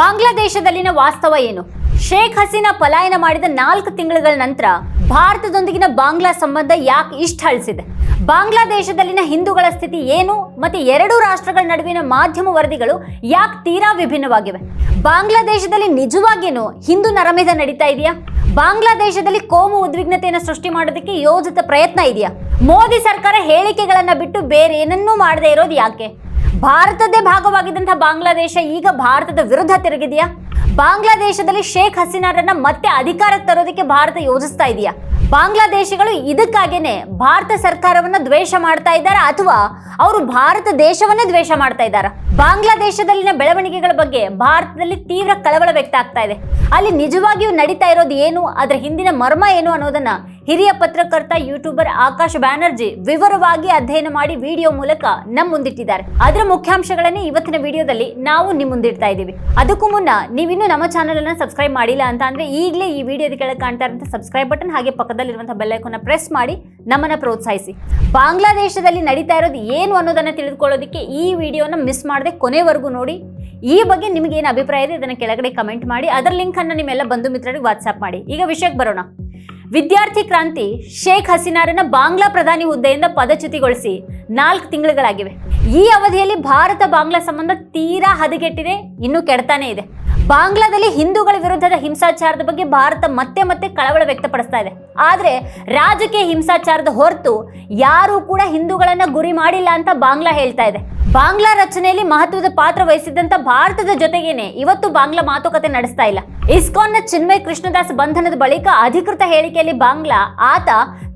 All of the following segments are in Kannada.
ಬಾಂಗ್ಲಾದೇಶದಲ್ಲಿನ ವಾಸ್ತವ ಏನು? ಶೇಖ್ ಹಸೀನಾ ಪಲಾಯನ ಮಾಡಿದ ನಾಲ್ಕು ತಿಂಗಳುಗಳ ನಂತರ ಭಾರತದೊಂದಿಗಿನ ಬಾಂಗ್ಲಾ ಸಂಬಂಧ ಯಾಕೆ ಇಷ್ಟ ಹಳಿಸಿದೆ ಬಾಂಗ್ಲಾದೇಶದಲ್ಲಿನ ಹಿಂದೂಗಳ ಸ್ಥಿತಿ ಏನು? ಮತ್ತೆ ಎರಡೂ ರಾಷ್ಟ್ರಗಳ ನಡುವಿನ ಮಾಧ್ಯಮ ವರದಿಗಳು ಯಾಕೆ ತೀರಾ ವಿಭಿನ್ನವಾಗಿವೆ? ಬಾಂಗ್ಲಾದೇಶದಲ್ಲಿ ನಿಜವಾಗಿಯೂ ಹಿಂದೂ ನರಮೇಧ ನಡೀತಾ ಇದೆಯಾ? ಬಾಂಗ್ಲಾದೇಶದಲ್ಲಿ ಕೋಮು ಉದ್ವಿಗ್ನತೆಯನ್ನು ಸೃಷ್ಟಿ ಮಾಡೋದಕ್ಕೆ ಯೋಜಿತ ಪ್ರಯತ್ನ ಇದೆಯಾ? ಮೋದಿ ಸರ್ಕಾರ ಹೇಳಿಕೆಗಳನ್ನು ಬಿಟ್ಟು ಬೇರೆ ಏನನ್ನೂ ಮಾಡದೇ ಇರೋದು ಯಾಕೆ? ಭಾರತದೇ ಭಾಗವಾಗಿದ್ದಂತಹ ಬಾಂಗ್ಲಾದೇಶ ಈಗ ಭಾರತದ ವಿರುದ್ಧ ತಿರುಗಿದೆಯಾ? ಬಾಂಗ್ಲಾದೇಶದಲ್ಲಿ ಶೇಖ್ ಹಸೀನಾರನ್ನ ಮತ್ತೆ ಅಧಿಕಾರಕ್ಕೆ ತರೋದಕ್ಕೆ ಭಾರತ ಯೋಜಿಸ್ತಾ ಇದೆಯಾ? ಬಾಂಗ್ಲಾದೇಶಿಗಳು ಇದಕ್ಕಾಗೇನೆ ಭಾರತ ಸರ್ಕಾರವನ್ನ ದ್ವೇಷ ಮಾಡ್ತಾ ಇದ್ದಾರಾ ಅಥವಾ ಅವರು ಭಾರತ ದೇಶವನ್ನೇ ದ್ವೇಷ ಮಾಡ್ತಾ ಇದ್ದಾರೆ? ಬಾಂಗ್ಲಾದೇಶದಲ್ಲಿನ ಬೆಳವಣಿಗೆಗಳ ಬಗ್ಗೆ ಭಾರತದಲ್ಲಿ ತೀವ್ರ ಕಳವಳ ವ್ಯಕ್ತ ಆಗ್ತಾ ಇದೆ. ಅಲ್ಲಿ ನಿಜವಾಗಿಯೂ ನಡೀತಾ ಇರೋದು ಏನು? ಅದರ ಹಿಂದಿನ ಮರ್ಮ ಏನು ಅನ್ನೋದನ್ನ ಹಿರಿಯ ಪತ್ರಕರ್ತ, ಯೂಟ್ಯೂಬರ್ ಆಕಾಶ್ ಬ್ಯಾನರ್ಜಿ ವಿವರವಾಗಿ ಅಧ್ಯಯನ ಮಾಡಿ ವಿಡಿಯೋ ಮೂಲಕ ನಮ್ಮ ಮುಂದಿಟ್ಟಿದ್ದಾರೆ. ಅದರ ಮುಖ್ಯಾಂಶಗಳನ್ನೇ ಇವತ್ತಿನ ವಿಡಿಯೋದಲ್ಲಿ ನಾವು ನಿಮ್ಮ ಮುಂದಿಡ್ತಾ ಇದ್ದೀವಿ. ಅದಕ್ಕೂ ಮುನ್ನ ನೀವಿನ್ನೂ ನಮ್ಮ ಚಾನಲ್ ಅನ್ನ ಸಬ್ಸ್ಕ್ರೈಬ್ ಮಾಡಿಲ್ಲ ಅಂತ ಅಂದ್ರೆ ಈಗಲೇ ಈ ವಿಡಿಯೋದ ಕೆಳಗೆ ಕಾಣ್ತಾ ಇರುವಂತಹ ಸಬ್ಸ್ಕ್ರೈಬ್ ಬಟನ್ ಹಾಗೆ ಪಕ್ಕದಲ್ಲಿರುವಂತಹ ಬೆಲ್ ಐಕಾನ್ ಪ್ರೆಸ್ ಮಾಡಿ ನಮ್ಮನ್ನ ಪ್ರೋತ್ಸಾಹಿಸಿ. ಬಾಂಗ್ಲಾದೇಶದಲ್ಲಿ ನಡೀತಾ ಇರೋದು ಏನು ಅನ್ನೋದನ್ನ ತಿಳಿದುಕೊಳ್ಳೋದಕ್ಕೆ ಈ ವಿಡಿಯೋನ ಮಿಸ್ ಮಾಡದೆ ಕೊನೆವರೆಗೂ ನೋಡಿ. ಈ ಬಗ್ಗೆ ನಿಮಗೆ ಏನು ಅಭಿಪ್ರಾಯ ಇದೆ ಇದನ್ನು ಕೆಳಗಡೆ ಕಮೆಂಟ್ ಮಾಡಿ. ಅದರ ಲಿಂಕ್ ಅನ್ನು ನಿಮ್ಮೆಲ್ಲ ಬಂಧು ಮಿತ್ರರಿಗೆ ವಾಟ್ಸಪ್ ಮಾಡಿ. ಈಗ ವಿಷಯಕ್ಕೆ ಬರೋಣ. ವಿದ್ಯಾರ್ಥಿ ಕ್ರಾಂತಿ ಶೇಖ್ ಹಸೀನಾರನ್ನ ಬಾಂಗ್ಲಾ ಪ್ರಧಾನಿ ಹುದ್ದೆಯಿಂದ ಪದಚ್ಯುತಿಗೊಳಿಸಿ ನಾಲ್ಕು ತಿಂಗಳುಗಳಾಗಿವೆ. ಈ ಅವಧಿಯಲ್ಲಿ ಭಾರತ ಬಾಂಗ್ಲಾ ಸಂಬಂಧ ತೀರಾ ಹದಗೆಟ್ಟಿದೆ, ಇನ್ನೂ ಕೆಡ್ತಾನೆ ಇದೆ. ಬಾಂಗ್ಲಾದಲ್ಲಿ ಹಿಂದೂಗಳ ವಿರುದ್ಧದ ಹಿಂಸಾಚಾರದ ಬಗ್ಗೆ ಭಾರತ ಮತ್ತೆ ಮತ್ತೆ ಕಳವಳ ವ್ಯಕ್ತಪಡಿಸ್ತಾ ಇದೆ. ಆದರೆ ರಾಜಕೀಯ ಹಿಂಸಾಚಾರದ ಹೊರತು ಯಾರೂ ಕೂಡ ಹಿಂದೂಗಳನ್ನ ಗುರಿ ಮಾಡಿಲ್ಲ ಅಂತ ಬಾಂಗ್ಲಾ ಹೇಳ್ತಾ ಇದೆ. ಬಾಂಗ್ಲಾ ರಚನೆಯಲ್ಲಿ ಮಹತ್ವದ ಪಾತ್ರ ವಹಿಸಿದಂತ ಭಾರತದ ಜೊತೆಗೇನೆ ಇವತ್ತು ಬಾಂಗ್ಲಾ ಮಾತುಕತೆ ನಡೆಸ್ತಾ ಇಲ್ಲ. ಇಸ್ಕಾನ್ನ ಚಿನ್ಮಯ್ ಕೃಷ್ಣದಾಸ್ ಬಂಧನದ ಬಳಿಕ ಅಧಿಕೃತ ಹೇಳಿಕೆಯಲ್ಲಿ ಬಾಂಗ್ಲಾ ಆತ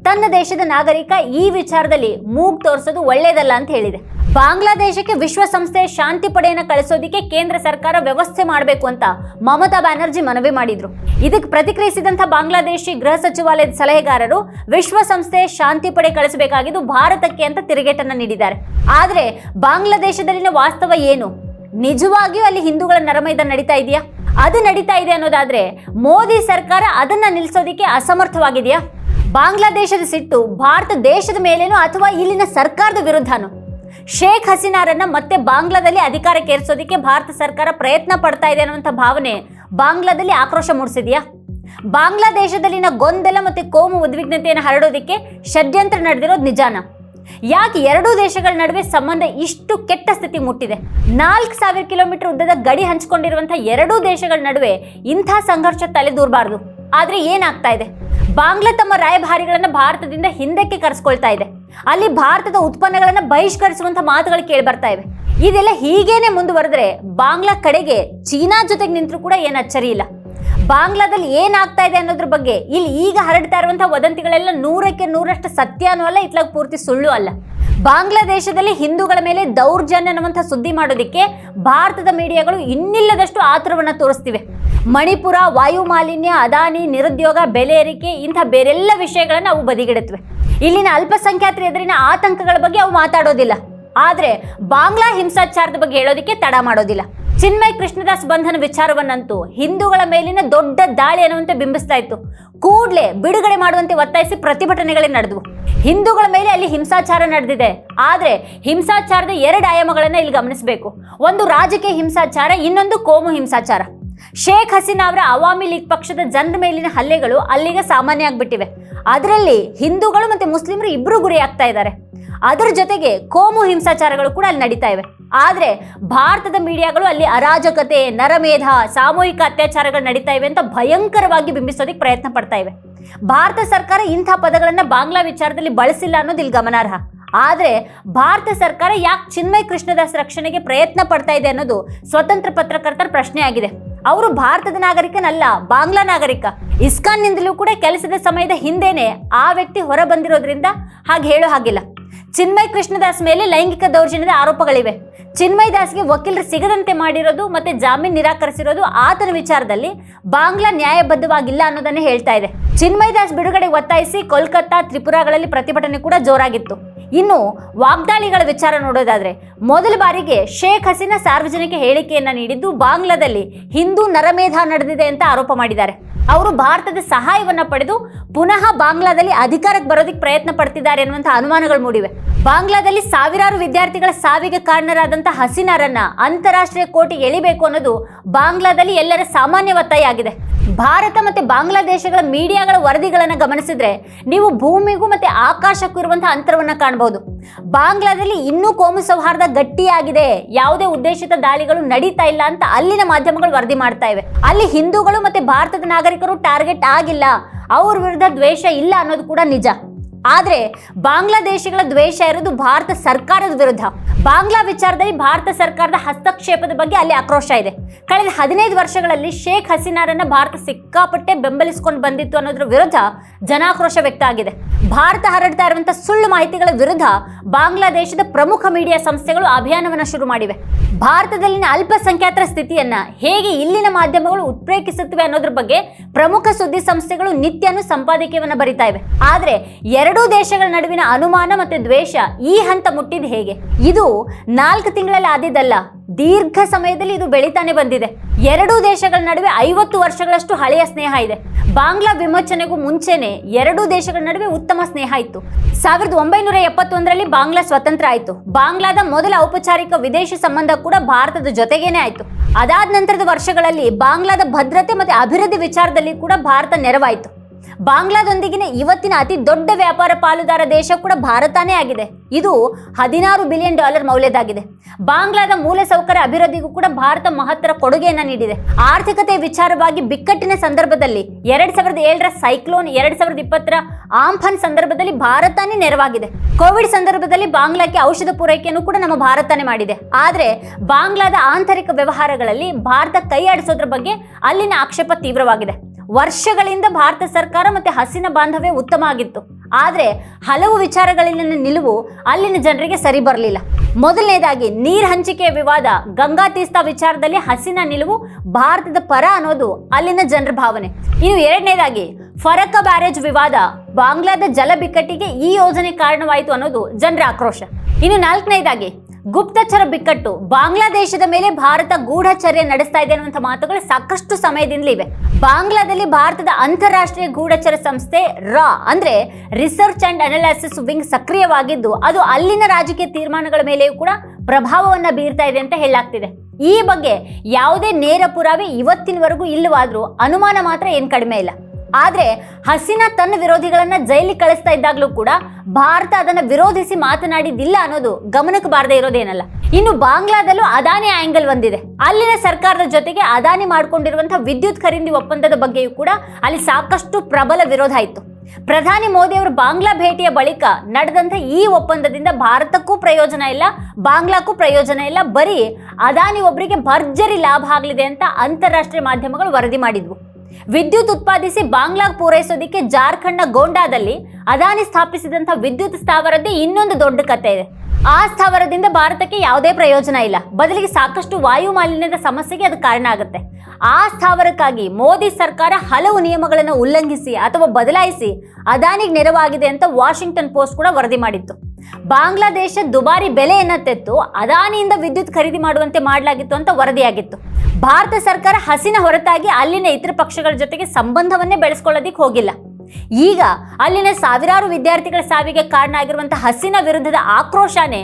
ತನ್ನ ದೇಶದ ನಾಗರಿಕ ಈ ವಿಚಾರದಲ್ಲಿ ಮೂಗ್ ತೋರಿಸೋದು ಒಳ್ಳೇದಲ್ಲ ಅಂತ ಹೇಳಿದೆ. ಬಾಂಗ್ಲಾದೇಶಕ್ಕೆ ವಿಶ್ವಸಂಸ್ಥೆ ಶಾಂತಿ ಪಡೆಯನ್ನು ಕಳಿಸೋದಕ್ಕೆ ಕೇಂದ್ರ ಸರ್ಕಾರ ವ್ಯವಸ್ಥೆ ಮಾಡಬೇಕು ಅಂತ ಮಮತಾ ಬ್ಯಾನರ್ಜಿ ಮನವಿ ಮಾಡಿದ್ರು. ಇದಕ್ಕೆ ಪ್ರತಿಕ್ರಿಯಿಸಿದಂತ ಬಾಂಗ್ಲಾದೇಶಿ ಗೃಹ ಸಚಿವಾಲಯದ ಸಲಹೆಗಾರರು ವಿಶ್ವಸಂಸ್ಥೆ ಶಾಂತಿ ಪಡೆ ಕಳಿಸಬೇಕಾಗಿದ್ದು ಭಾರತಕ್ಕೆ ಅಂತ ತಿರುಗೇಟನ್ನು ನೀಡಿದ್ದಾರೆ. ಆದರೆ ಬಾಂಗ್ಲಾದೇಶದಲ್ಲಿನ ವಾಸ್ತವ ಏನು? ನಿಜವಾಗಿಯೂ ಅಲ್ಲಿ ಹಿಂದೂಗಳ ನರಮೈದ ನಡೀತಾ ಇದೆಯಾ? ಅದು ನಡೀತಾ ಇದೆ ಅನ್ನೋದಾದ್ರೆ ಮೋದಿ ಸರ್ಕಾರ ಅದನ್ನ ನಿಲ್ಲಿಸೋದಿಕ್ಕೆ ಅಸಮರ್ಥವಾಗಿದೆಯಾ? ಬಾಂಗ್ಲಾದೇಶದ ಸಿಟ್ಟು ಭಾರತ ದೇಶದ ಮೇಲೇನೋ ಅಥವಾ ಇಲ್ಲಿನ ಸರ್ಕಾರದ ವಿರುದ್ಧನೋ? ಶೇಖ್ ಹಸೀನಾರನ್ನ ಮತ್ತೆ ಬಾಂಗ್ಲಾದಲ್ಲಿ ಅಧಿಕಾರಕ್ಕೆ ಏರಿಸೋದಕ್ಕೆ ಭಾರತ ಸರ್ಕಾರ ಪ್ರಯತ್ನ ಪಡ್ತಾ ಇದೆ ಅನ್ನುವಂಥ ಭಾವನೆ ಬಾಂಗ್ಲಾದಲ್ಲಿ ಆಕ್ರೋಶ ಮೂಡಿಸಿದೆಯಾ? ಬಾಂಗ್ಲಾದೇಶದಲ್ಲಿನ ಗೊಂದಲ ಮತ್ತು ಕೋಮು ಉದ್ವಿಗ್ನತೆಯನ್ನು ಹರಡೋದಕ್ಕೆ ಷಡ್ಯಂತ್ರ ನಡೆದಿರೋದು ನಿಜಾನ? ಯಾಕೆ ಎರಡೂ ದೇಶಗಳ ನಡುವೆ ಸಂಬಂಧ ಇಷ್ಟು ಕೆಟ್ಟ ಸ್ಥಿತಿ ಮುಟ್ಟಿದೆ? ನಾಲ್ಕು ಸಾವಿರ ಕಿಲೋಮೀಟರ್ ಉದ್ದದ ಗಡಿ ಹಂಚಿಕೊಂಡಿರುವಂತಹ ಎರಡೂ ದೇಶಗಳ ನಡುವೆ ಇಂಥ ಸಂಘರ್ಷ ತಲೆದೂರಬಾರ್ದು ಆದರೆ ಏನಾಗ್ತಾ ಇದೆ? ಬಾಂಗ್ಲಾ ತಮ್ಮ ರಾಯಭಾರಿಗಳನ್ನು ಭಾರತದಿಂದ ಹಿಂದಕ್ಕೆ ಕರೆಸ್ಕೊಳ್ತಾ ಇದೆ. ಅಲ್ಲಿ ಭಾರತದ ಉತ್ಪನ್ನಗಳನ್ನು ಬಹಿಷ್ಕರಿಸುವಂಥ ಮಾತುಗಳು ಕೇಳಿ ಬರ್ತಾ ಇವೆ. ಇದೆಲ್ಲ ಹೀಗೇನೆ ಮುಂದುವರೆದ್ರೆ ಬಾಂಗ್ಲಾ ಕಡೆಗೆ ಚೀನಾ ಜೊತೆಗೆ ನಿಂತರೂ ಕೂಡ ಏನು ಅಚ್ಚರಿ ಇಲ್ಲ. ಬಾಂಗ್ಲಾದಲ್ಲಿ ಏನಾಗ್ತಾ ಇದೆ ಅನ್ನೋದ್ರ ಬಗ್ಗೆ ಇಲ್ಲಿ ಈಗ ಹರಡ್ತಾ ಇರುವಂತಹ ವದಂತಿಗಳೆಲ್ಲ ನೂರಕ್ಕೆ ನೂರಷ್ಟು ಸತ್ಯನೂ ಅಲ್ಲ, ಇತ್ಲಾಗ ಪೂರ್ತಿ ಸುಳ್ಳು ಅಲ್ಲ. ಬಾಂಗ್ಲಾದೇಶದಲ್ಲಿ ಹಿಂದೂಗಳ ಮೇಲೆ ದೌರ್ಜನ್ಯ ಅನ್ನುವಂಥ ಸುದ್ದಿ ಮಾಡೋದಕ್ಕೆ ಭಾರತದ ಮೀಡಿಯಾಗಳು ಇನ್ನಿಲ್ಲದಷ್ಟು ಆತುರವನ್ನು ತೋರಿಸ್ತಿವೆ. ಮಣಿಪುರ ವಾಯು ಮಾಲಿನ್ಯ ಅದಾನಿ, ನಿರುದ್ಯೋಗ, ಬೆಲೆ ಏರಿಕೆ, ಇಂಥ ಬೇರೆಲ್ಲ ವಿಷಯಗಳನ್ನು ಅವು ಬದಿಗಿಡುತ್ತವೆ. ಇಲ್ಲಿನ ಅಲ್ಪಸಂಖ್ಯಾತರ ಎದುರಿನ ಆತಂಕಗಳ ಬಗ್ಗೆ ಅವು ಮಾತಾಡೋದಿಲ್ಲ. ಆದ್ರೆ ಬಾಂಗ್ಲಾ ಹಿಂಸಾಚಾರದ ಬಗ್ಗೆ ಹೇಳೋದಕ್ಕೆ ತಡ ಮಾಡೋದಿಲ್ಲ. ಚಿನ್ಮಯ್ ಕೃಷ್ಣದಾಸ್ ಬಂಧನ ವಿಚಾರವನ್ನಂತೂ ಹಿಂದೂಗಳ ಮೇಲಿನ ದೊಡ್ಡ ದಾಳಿ ಅನ್ನುವಂತೆ ಬಿಂಬಿಸ್ತಾ ಇತ್ತು. ಕೂಡಲೇ ಬಿಡುಗಡೆ ಮಾಡುವಂತೆ ಒತ್ತಾಯಿಸಿ ಪ್ರತಿಭಟನೆಗಳೇ ನಡೆದವು. ಹಿಂದೂಗಳ ಮೇಲೆ ಅಲ್ಲಿ ಹಿಂಸಾಚಾರ ನಡೆದಿದೆ. ಆದರೆ ಹಿಂಸಾಚಾರದ ಎರಡು ಆಯಾಮಗಳನ್ನು ಇಲ್ಲಿ ಗಮನಿಸಬೇಕು. ಒಂದು ರಾಜಕೀಯ ಹಿಂಸಾಚಾರ, ಇನ್ನೊಂದು ಕೋಮು ಹಿಂಸಾಚಾರ. ಶೇಖ್ ಹಸೀನಾ ಅವರ ಅವಾಮಿ ಲೀಗ್ ಪಕ್ಷದ ಜನರ ಮೇಲಿನ ಹಲ್ಲೆಗಳು ಅಲ್ಲಿಗೆ ಸಾಮಾನ್ಯ ಆಗ್ಬಿಟ್ಟಿವೆ. ಅದರಲ್ಲಿ ಹಿಂದೂಗಳು ಮತ್ತೆ ಮುಸ್ಲಿಮರು ಇಬ್ಬರು ಗುರಿ ಆಗ್ತಾ ಇದ್ದಾರೆ. ಅದರ ಜೊತೆಗೆ ಕೋಮು ಹಿಂಸಾಚಾರಗಳು ಕೂಡ ಅಲ್ಲಿ ನಡೀತಾ ಇವೆ. ಆದರೆ ಭಾರತದ ಮೀಡಿಯಾಗಳು ಅಲ್ಲಿ ಅರಾಜಕತೆ, ನರಮೇಧ, ಸಾಮೂಹಿಕ ಅತ್ಯಾಚಾರಗಳು ನಡೀತಾ ಇವೆ ಅಂತ ಭಯಂಕರವಾಗಿ ಬಿಂಬಿಸೋದಕ್ಕೆ ಪ್ರಯತ್ನ ಪಡ್ತಾ ಇವೆ. ಭಾರತ ಸರ್ಕಾರ ಇಂಥ ಪದಗಳನ್ನು ಬಾಂಗ್ಲಾ ವಿಚಾರದಲ್ಲಿ ಬಳಸಿಲ್ಲ ಅನ್ನೋದು ಇಲ್ಲಿ ಗಮನಾರ್ಹ. ಆದರೆ ಭಾರತ ಸರ್ಕಾರ ಯಾಕೆ ಚಿನ್ಮಯ್ ಕೃಷ್ಣದಾಸ್ ರಕ್ಷಣೆಗೆ ಪ್ರಯತ್ನ ಪಡ್ತಾ ಇದೆ ಅನ್ನೋದು ಸ್ವತಂತ್ರ ಪತ್ರಕರ್ತರ ಪ್ರಶ್ನೆ ಆಗಿದೆ ಅವರು ಭಾರತದ ನಾಗರಿಕನಲ್ಲ, ಬಾಂಗ್ಲಾ ನಾಗರಿಕ. ಇಸ್ಕಾನ್ನಿಂದಲೂ ಕೂಡ ಕೆಲಸದ ಸಮಯದ ಹಿಂದೆನೆ ಆ ವ್ಯಕ್ತಿ ಹೊರ ಬಂದಿರೋದ್ರಿಂದ ಹಾಗೆ ಹೇಳೋ ಹಾಗಿಲ್ಲ. ಚಿನ್ಮಯ್ ಕೃಷ್ಣದಾಸ್ ಮೇಲೆ ಲೈಂಗಿಕ ದೌರ್ಜನ್ಯದ ಆರೋಪಗಳಿವೆ. ಚಿನ್ಮಯ್ ದಾಸ್ಗೆ ವಕೀಲರು ಸಿಗದಂತೆ ಮಾಡಿರೋದು ಮತ್ತೆ ಜಾಮೀನು ನಿರಾಕರಿಸಿರೋದು ಆತನ ವಿಚಾರದಲ್ಲಿ ಬಾಂಗ್ಲಾ ನ್ಯಾಯಬದ್ಧವಾಗಿಲ್ಲ ಅನ್ನೋದನ್ನೇ ಹೇಳ್ತಾ ಇದೆ. ಚಿನ್ಮಯ್ ದಾಸ್ ಬಿಡುಗಡೆ ಒತ್ತಾಯಿಸಿ ಕೋಲ್ಕತ್ತಾ ತ್ರಿಪುರಾಗಳಲ್ಲಿ ಪ್ರತಿಭಟನೆ ಕೂಡ ಜೋರಾಗಿತ್ತು. ಇನ್ನು ವಾಗ್ದಾಳಿಗಳ ವಿಚಾರ ನೋಡೋದಾದರೆ, ಮೊದಲ ಬಾರಿಗೆ ಶೇಖ್ ಹಸೀನಾ ಸಾರ್ವಜನಿಕ ಹೇಳಿಕೆಯನ್ನು ನೀಡಿದ್ದು ಬಾಂಗ್ಲಾದಲ್ಲಿ ಹಿಂದೂ ನರಮೇಧ ನಡೆದಿದೆ ಅಂತ ಆರೋಪ ಮಾಡಿದ್ದಾರೆ. ಅವರು ಭಾರತದ ಸಹಾಯವನ್ನು ಪಡೆದು ಪುನಃ ಬಾಂಗ್ಲಾದಲ್ಲಿ ಅಧಿಕಾರಕ್ಕೆ ಬರೋದಕ್ಕೆ ಪ್ರಯತ್ನ ಪಡ್ತಿದ್ದಾರೆ ಅನ್ನುವಂಥ ಅನುಮಾನಗಳು ಮೂಡಿವೆ. ಬಾಂಗ್ಲಾದಲ್ಲಿ ಸಾವಿರಾರು ವಿದ್ಯಾರ್ಥಿಗಳ ಸಾವಿಗೆ ಕಾರಣರಾದಂಥ ಹಸೀನಾರನ್ನ ಅಂತಾರಾಷ್ಟ್ರೀಯ ಕೋರ್ಟಿಗೆ ಎಳಿಬೇಕು ಅನ್ನೋದು ಬಾಂಗ್ಲಾದಲ್ಲಿ ಎಲ್ಲರ ಸಾಮಾನ್ಯ ಒತ್ತಾಯ ಆಗಿದೆ. ಭಾರತ ಮತ್ತೆ ಬಾಂಗ್ಲಾದೇಶಗಳ ಮೀಡಿಯಾಗಳ ವರದಿಗಳನ್ನು ಗಮನಿಸಿದ್ರೆ ನೀವು ಭೂಮಿಗೂ ಮತ್ತೆ ಆಕಾಶಕ್ಕೂ ಇರುವಂತಹ ಅಂತರವನ್ನ ಕಾಣಬಹುದು ಬಾಂಗ್ಲಾದಲ್ಲಿ ಇನ್ನೂ ಕೋಮು ಸೌಹಾರ್ದ ಗಟ್ಟಿಯಾಗಿದೆ. ಯಾವುದೇ ಉದ್ದೇಶಿತ ದಾಳಿಗಳು ನಡೀತಾ ಇಲ್ಲ ಅಂತ ಅಲ್ಲಿನ ಮಾಧ್ಯಮಗಳು ವರದಿ ಮಾಡ್ತಾ ಇವೆ. ಅಲ್ಲಿ ಹಿಂದೂಗಳು ಮತ್ತೆ ಭಾರತದ ನಾಗರಿಕರು ಟಾರ್ಗೆಟ್ ಆಗಿಲ್ಲ. ಅವ್ರ ವಿರುದ್ಧ ದ್ವೇಷ ಇಲ್ಲ ಅನ್ನೋದು ಕೂಡ ನಿಜ. ಆದ್ರೆ ಬಾಂಗ್ಲಾದೇಶಿಗಳ ದ್ವೇಷ ಇರೋದು ಭಾರತ ಸರ್ಕಾರದ ವಿರುದ್ಧ. ಬಾಂಗ್ಲಾ ವಿಚಾರದಲ್ಲಿ ಭಾರತ ಸರ್ಕಾರದ ಹಸ್ತಕ್ಷೇಪದ ಬಗ್ಗೆ ಅಲ್ಲಿ ಆಕ್ರೋಶ ಇದೆ. ಕಳೆದ ಹದಿನೈದು ವರ್ಷಗಳಲ್ಲಿ ಶೇಖ್ ಹಸೀನಾರನ್ನ ಭಾರತ ಸಿಕ್ಕಾಪಟ್ಟೆ ಬೆಂಬಲಿಸಿಕೊಂಡು ಬಂದಿತ್ತು ಅನ್ನೋದ್ರ ವಿರುದ್ಧ ಜನಾಕ್ರೋಶ ವ್ಯಕ್ತ ಆಗಿದೆ. ಭಾರತ ಹರಡ್ತಾ ಇರುವಂತಹ ಸುಳ್ಳು ಮಾಹಿತಿಗಳ ವಿರುದ್ಧ ಬಾಂಗ್ಲಾದೇಶದ ಪ್ರಮುಖ ಮೀಡಿಯಾ ಸಂಸ್ಥೆಗಳು ಅಭಿಯಾನವನ್ನು ಶುರು ಮಾಡಿವೆ. ಭಾರತದಲ್ಲಿನ ಅಲ್ಪಸಂಖ್ಯಾತರ ಸ್ಥಿತಿಯನ್ನ ಹೇಗೆ ಇಲ್ಲಿನ ಮಾಧ್ಯಮಗಳು ಉತ್ಪ್ರೇಕಿಸುತ್ತವೆ ಅನ್ನೋದ್ರ ಬಗ್ಗೆ ಪ್ರಮುಖ ಸುದ್ದಿ ಸಂಸ್ಥೆಗಳು ನಿತ್ಯನೂ ಸಂಪಾದಕೀಯವನ್ನ ಬರಿತಾ ಇವೆ. ಆದರೆ ಎರಡೂ ದೇಶಗಳ ನಡುವಿನ ಅನುಮಾನ ಮತ್ತು ದ್ವೇಷ ಈ ಹಂತ ಮುಟ್ಟಿದ ಹೇಗೆ? ಇದು ನಾಲ್ಕು ತಿಂಗಳಲ್ಲಿ ಆದಿದ್ದಲ್ಲ, ದೀರ್ಘ ಸಮಯದಲ್ಲಿ ಇದು ಬೆಳಿತಾನೆ ಬಂದಿದೆ. ಎರಡೂ ದೇಶಗಳ ನಡುವೆ ಐವತ್ತು ವರ್ಷಗಳಷ್ಟು ಹಳೆಯ ಸ್ನೇಹ ಇದೆ. ಬಾಂಗ್ಲಾ ವಿಮೋಚನೆಗೂ ಮುಂಚೆನೆ ಎರಡೂ ದೇಶಗಳ ನಡುವೆ ಉತ್ತಮ ಸ್ನೇಹ ಇತ್ತು. ಸಾವಿರದ ಒಂಬೈನೂರ ಎಪ್ಪತ್ತೊಂದರಲ್ಲಿ ಬಾಂಗ್ಲಾ ಸ್ವತಂತ್ರ ಆಯಿತು. ಬಾಂಗ್ಲಾದ ಮೊದಲ ಔಪಚಾರಿಕ ವಿದೇಶಿ ಸಂಬಂಧ ಕೂಡ ಭಾರತದ ಜೊತೆಗೇನೆ ಆಯಿತು. ಅದಾದ ನಂತರದ ವರ್ಷಗಳಲ್ಲಿ ಬಾಂಗ್ಲಾದ ಭದ್ರತೆ ಮತ್ತು ಅಭಿವೃದ್ಧಿ ವಿಚಾರದಲ್ಲಿ ಕೂಡ ಭಾರತ ನೆರವಾಯಿತು. ಬಾಂಗ್ಲಾದೊಂದಿಗಿನ ಇವತ್ತಿನ ಅತಿ ದೊಡ್ಡ ವ್ಯಾಪಾರ ಪಾಲುದಾರ ದೇಶ ಕೂಡ ಭಾರತನೇ ಆಗಿದೆ. ಇದು ಹದಿನಾರು ಬಿಲಿಯನ್ ಡಾಲರ್ ಮೌಲ್ಯದಾಗಿದೆ. ಬಾಂಗ್ಲಾದ ಮೂಲಸೌಕರ್ಯ ಅಭಿವೃದ್ಧಿಗೂ ಕೂಡ ಭಾರತ ಮಹತ್ತರ ಕೊಡುಗೆಯನ್ನು ನೀಡಿದೆ. ಆರ್ಥಿಕತೆ ವಿಚಾರವಾಗಿ ಬಿಕ್ಕಟ್ಟಿನ ಸಂದರ್ಭದಲ್ಲಿ ಎರಡ್ ಸಾವಿರದ ಏಳರ ಸೈಕ್ಲೋನ್ ಎರಡ್ ಸಾವಿರದ ಇಪ್ಪತ್ತರ ಆಂಫನ್ ಸಂದರ್ಭದಲ್ಲಿ ಭಾರತನೇ ನೆರವಾಗಿದೆ. ಕೋವಿಡ್ ಸಂದರ್ಭದಲ್ಲಿ ಬಾಂಗ್ಲಾಕ್ಕೆ ಔಷಧ ಪೂರೈಕೆಯನ್ನು ಕೂಡ ನಮ್ಮ ಭಾರತನೇ ಮಾಡಿದೆ. ಆದರೆ ಬಾಂಗ್ಲಾದ ಆಂತರಿಕ ವ್ಯವಹಾರಗಳಲ್ಲಿ ಭಾರತ ಕೈ ಆಡಿಸೋದ್ರ ಬಗ್ಗೆ ಅಲ್ಲಿನ ಆಕ್ಷೇಪ ತೀವ್ರವಾಗಿದೆ. ವರ್ಷಗಳಿಂದ ಭಾರತ ಸರ್ಕಾರ ಮತ್ತೆ ಹಸಿನ ಬಾಂಧವ್ಯ ಉತ್ತಮ ಆಗಿತ್ತು. ಆದರೆ ಹಲವು ವಿಚಾರಗಳಲ್ಲಿನ ನಿಲುವು ಅಲ್ಲಿನ ಜನರಿಗೆ ಸರಿ ಬರಲಿಲ್ಲ. ಮೊದಲನೇದಾಗಿ ನೀರ್ ಹಂಚಿಕೆಯ ವಿವಾದ ಗಂಗಾ ತೀಸ್ತಾ ವಿಚಾರದಲ್ಲಿ ಹಸಿನ ನಿಲುವು ಭಾರತದ ಪರ ಅನ್ನೋದು ಅಲ್ಲಿನ ಜನರ ಭಾವನೆ. ಇನ್ನು ಎರಡನೇದಾಗಿ ಫರಕ ಬ್ಯಾರೇಜ್ ವಿವಾದ ಬಾಂಗ್ಲಾದ ಜಲ ಬಿಕ್ಕಟ್ಟಿಗೆ ಈ ಯೋಜನೆ ಕಾರಣವಾಯಿತು ಅನ್ನೋದು ಜನರ ಆಕ್ರೋಶ. ಇನ್ನು ನಾಲ್ಕನೇದಾಗಿ ಗುಪ್ತಚರ ಬಿಕ್ಕಟ್ಟು. ಬಾಂಗ್ಲಾದೇಶದ ಮೇಲೆ ಭಾರತ ಗೂಢಚರ್ಯ ನಡೆಸ್ತಾ ಇದೆ ಅನ್ನುವಂಥ ಮಾತುಗಳು ಸಾಕಷ್ಟು ಸಮಯದಿಂದಲೇ ಇವೆ. ಬಾಂಗ್ಲಾದಲ್ಲಿ ಭಾರತದ ಅಂತಾರಾಷ್ಟ್ರೀಯ ಗೂಢಚರ ಸಂಸ್ಥೆ ರಾ ಅಂದ್ರೆ ರಿಸರ್ಚ್ ಅಂಡ್ ಅನಾಲಿಸಿಸ್ ವಿಂಗ್ ಸಕ್ರಿಯವಾಗಿದ್ದು, ಅದು ಅಲ್ಲಿನ ರಾಜಕೀಯ ತೀರ್ಮಾನಗಳ ಮೇಲೆಯೂ ಕೂಡ ಪ್ರಭಾವವನ್ನು ಬೀರ್ತಾ ಇದೆ ಅಂತ ಹೇಳಲಾಗ್ತಿದೆ. ಈ ಬಗ್ಗೆ ಯಾವುದೇ ನೇರ ಪುರಾವೆ ಇವತ್ತಿನವರೆಗೂ ಇಲ್ಲವಾದರೂ ಅನುಮಾನ ಮಾತ್ರ ಏನು ಕಡಿಮೆ ಇಲ್ಲ. ಆದ್ರೆ ಹಸೀನಾ ತನ್ನ ವಿರೋಧಿಗಳನ್ನ ಜೈಲಿಗೆ ಕಳಿಸ್ತಾ ಇದ್ದಾಗಲೂ ಕೂಡ ಭಾರತ ಅದನ್ನ ವಿರೋಧಿಸಿ ಮಾತನಾಡಿದ್ದಿಲ್ಲ ಅನ್ನೋದು ಗಮನಕ್ಕೆ ಬಾರದೇ ಇರೋದೇನಲ್ಲ ಇನ್ನು ಬಾಂಗ್ಲಾದಲ್ಲೂ ಅದಾನಿ ಆಂಗಲ್ ಒಂದಿದೆ. ಅಲ್ಲಿನ ಸರ್ಕಾರದ ಜೊತೆಗೆ ಅದಾನಿ ಮಾಡಿಕೊಂಡಿರುವಂತಹ ವಿದ್ಯುತ್ ಖರೀದಿ ಒಪ್ಪಂದದ ಬಗ್ಗೆಯೂ ಕೂಡ ಅಲ್ಲಿ ಸಾಕಷ್ಟು ಪ್ರಬಲ ವಿರೋಧ ಇತ್ತು ಪ್ರಧಾನಿ ಮೋದಿ ಅವರು ಬಾಂಗ್ಲಾ ಭೇಟಿಯ ಬಳಿಕ ನಡೆದಂಥ ಈ ಒಪ್ಪಂದದಿಂದ ಭಾರತಕ್ಕೂ ಪ್ರಯೋಜನ ಇಲ್ಲ, ಬಾಂಗ್ಲಾಕ್ಕೂ ಪ್ರಯೋಜನ ಇಲ್ಲ, ಬರೀ ಅದಾನಿ ಒಬ್ಬರಿಗೆ ಭರ್ಜರಿ ಲಾಭ ಆಗಲಿದೆ ಅಂತ ಅಂತಾರಾಷ್ಟ್ರೀಯ ಮಾಧ್ಯಮಗಳು ವರದಿ ಮಾಡಿದ್ವು. ವಿದ್ಯುತ್ ಉತ್ಪಾದಿಸಿ ಬಾಂಗ್ಲಾಗ್ ಪೂರೈಸೋದಕ್ಕೆ ಜಾರ್ಖಂಡ್ನ ಗೋಂಡಾದಲ್ಲಿ ಅದಾನಿ ಸ್ಥಾಪಿಸಿದಂಥ ವಿದ್ಯುತ್ ಸ್ಥಾವರದ್ದೇ ಇನ್ನೊಂದು ದೊಡ್ಡ ಕತೆ ಇದೆ. ಆ ಸ್ಥಾವರದಿಂದ ಭಾರತಕ್ಕೆ ಯಾವುದೇ ಪ್ರಯೋಜನ ಇಲ್ಲ. ಬದಲಿಗೆ ಸಾಕಷ್ಟು ವಾಯು ಮಾಲಿನ್ಯದ ಸಮಸ್ಯೆಗೆ ಅದು ಕಾರಣ ಆಗುತ್ತೆ. ಆ ಸ್ಥಾವರಕ್ಕಾಗಿ ಮೋದಿ ಸರ್ಕಾರ ಹಲವು ನಿಯಮಗಳನ್ನು ಉಲ್ಲಂಘಿಸಿ ಅಥವಾ ಬದಲಾಯಿಸಿ ಅದಾನಿಗೆ ನೆರವಾಗಿದೆ ಅಂತ ವಾಷಿಂಗ್ಟನ್ ಪೋಸ್ಟ್ ಕೂಡ ವರದಿ ಮಾಡಿತ್ತು. ಬಾಂಗ್ಲಾದೇಶ ದುಬಾರಿ ಬೆಲೆಯನ್ನು ತೆತ್ತು ಅದಾನಿಯಿಂದ ವಿದ್ಯುತ್ ಖರೀದಿ ಮಾಡುವಂತೆ ಮಾಡಲಾಗಿತ್ತು ಅಂತ ವರದಿಯಾಗಿತ್ತು. ಭಾರತ ಸರ್ಕಾರ ಹಸಿನ ಹೊರತಾಗಿ ಅಲ್ಲಿನ ಇತರ ಪಕ್ಷಗಳ ಜೊತೆಗೆ ಸಂಬಂಧವನ್ನೇ ಬೆಳೆಸ್ಕೊಳ್ಳೋದಿಕ್ಕೆ ಹೋಗಿಲ್ಲ. ಈಗ ಅಲ್ಲಿನ ಸಾವಿರಾರು ವಿದ್ಯಾರ್ಥಿಗಳ ಸಾವಿಗೆ ಕಾರಣ ಆಗಿರುವಂತಹ ಹಸಿನ ವಿರುದ್ಧದ ಆಕ್ರೋಶನೇ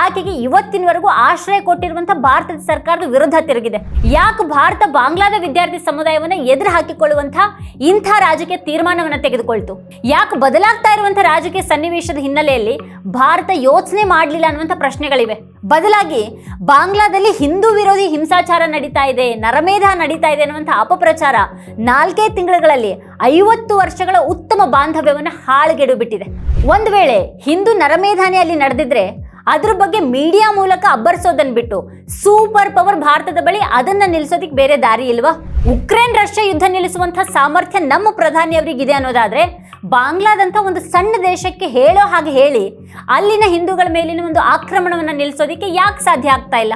ಆಕೆಗೆ ಇವತ್ತಿನವರೆಗೂ ಆಶ್ರಯ ಕೊಟ್ಟಿರುವಂತಹ ಭಾರತದ ಸರ್ಕಾರದ ವಿರುದ್ಧ ತಿರುಗಿದೆ. ಯಾಕೆ ಭಾರತ ಬಾಂಗ್ಲಾದ ವಿದ್ಯಾರ್ಥಿ ಸಮುದಾಯವನ್ನ ಎದುರು ಹಾಕಿಕೊಳ್ಳುವಂತಹ ಇಂಥ ರಾಜಕೀಯ ತೀರ್ಮಾನವನ್ನು ತೆಗೆದುಕೊಳ್ತು? ಯಾಕೆ ಬದಲಾಗ್ತಾ ಇರುವಂತಹ ರಾಜಕೀಯ ಸನ್ನಿವೇಶದ ಹಿನ್ನೆಲೆಯಲ್ಲಿ ಭಾರತ ಯೋಚನೆ ಮಾಡಲಿಲ್ಲ ಅನ್ನುವಂಥ ಪ್ರಶ್ನೆಗಳಿವೆ. ಬದಲಾಗಿ ಬಾಂಗ್ಲಾದಲ್ಲಿ ಹಿಂದೂ ವಿರೋಧಿ ಹಿಂಸಾಚಾರ ನಡೀತಾ ಇದೆ, ನರಮೇಧ ನಡೀತಾ ಇದೆ ಅನ್ನುವಂಥ ಅಪಪ್ರಚಾರ ನಾಲ್ಕೇ ತಿಂಗಳುಗಳಲ್ಲಿ ಐವತ್ತು ವರ್ಷಗಳ ಉತ್ತಮ ಬಾಂಧವ್ಯವನ್ನು ಹಾಳುಗೆಡು ಬಿಟ್ಟಿದೆ ಒಂದು ವೇಳೆ ಹಿಂದೂ ನರಮೇಧಾನೆ ಅಲ್ಲಿ ನಡೆದಿದ್ರೆ ಅದ್ರ ಬಗ್ಗೆ ಮೀಡಿಯಾ ಮೂಲಕ ಅಬ್ಬರಿಸೋದನ್ ಬಿಟ್ಟು ಸೂಪರ್ ಪವರ್ ಭಾರತದ ಬಳಿ ಅದನ್ನ ನಿಲ್ಲಿಸೋದಿಕ್ ಬೇರೆ ದಾರಿ ಇಲ್ವಾ? ಉಕ್ರೇನ್ ರಷ್ಯಾ ಯುದ್ಧ ನಿಲ್ಲಿಸುವಂತ ಸಾಮರ್ಥ್ಯ ನಮ್ಮ ಪ್ರಧಾನಿಯವರಿಗಿದೆ ಅನ್ನೋದಾದ್ರೆ ಬಾಂಗ್ಲಾದಂಥ ಒಂದು ಸಣ್ಣ ದೇಶಕ್ಕೆ ಹೇಳೋ ಹಾಗೆ ಹೇಳಿ ಅಲ್ಲಿನ ಹಿಂದೂಗಳ ಮೇಲಿನ ಒಂದು ಆಕ್ರಮಣವನ್ನು ನಿಲ್ಲಿಸೋದಿಕ್ಕೆ ಯಾಕೆ ಸಾಧ್ಯ ಆಗ್ತಾ ಇಲ್ಲ?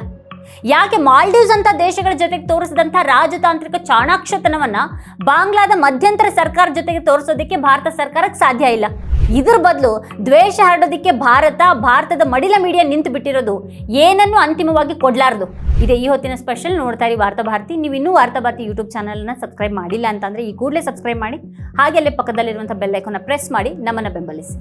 ಯಾಕೆ ಮಾಲ್ಡೀವ್ಸ್ ಅಂತ ದೇಶಗಳ ಜೊತೆಗೆ ತೋರಿಸಿದಂಥ ರಾಜತಾಂತ್ರಿಕ ಚಾಣಾಕ್ಷತನವನ್ನ ಬಾಂಗ್ಲಾದ ಮಧ್ಯಂತರ ಸರ್ಕಾರ ಜೊತೆಗೆ ತೋರಿಸೋದಕ್ಕೆ ಭಾರತ ಸರ್ಕಾರಕ್ಕೆ ಸಾಧ್ಯ ಇಲ್ಲ? ಇದ್ರ ಬದಲು ದ್ವೇಷ ಹರಡೋದಕ್ಕೆ ಭಾರತ, ಭಾರತದ ಮಡಿಲ ಮೀಡಿಯಾ ನಿಂತು ಬಿಟ್ಟಿರೋದು. ಏನನ್ನು ಅಂತಿಮವಾಗಿ ಕೊಡ್ಲಾರ್ದು. ಇದೇ ಈ ಹೊತ್ತಿನ ಸ್ಪೆಷಲ್ ನೋಡ್ತಾ ಇರಿ ವಾರ್ತಾ ಭಾರತಿ. ನೀವು ಇನ್ನೂ ವಾರ್ತಾ ಭಾರತಿ ಯೂಟ್ಯೂಬ್ ಚಾನಲ್ನ ಸಬ್ಸ್ಕ್ರೈಬ್ ಮಾಡಿಲ್ಲ ಅಂತಂದ್ರೆ ಈ ಕೂಡಲೇ ಸಬ್ಸ್ಕ್ರೈಬ್ ಮಾಡಿ, ಹಾಗೆ ಅಲ್ಲೇ ಪಕ್ಕದಲ್ಲಿರುವಂಥ ಬೆಲ್ ಐಕಾನ್ನ ಪ್ರೆಸ್ ಮಾಡಿ, ನಮ್ಮನ್ನು ಬೆಂಬಲಿಸಿ.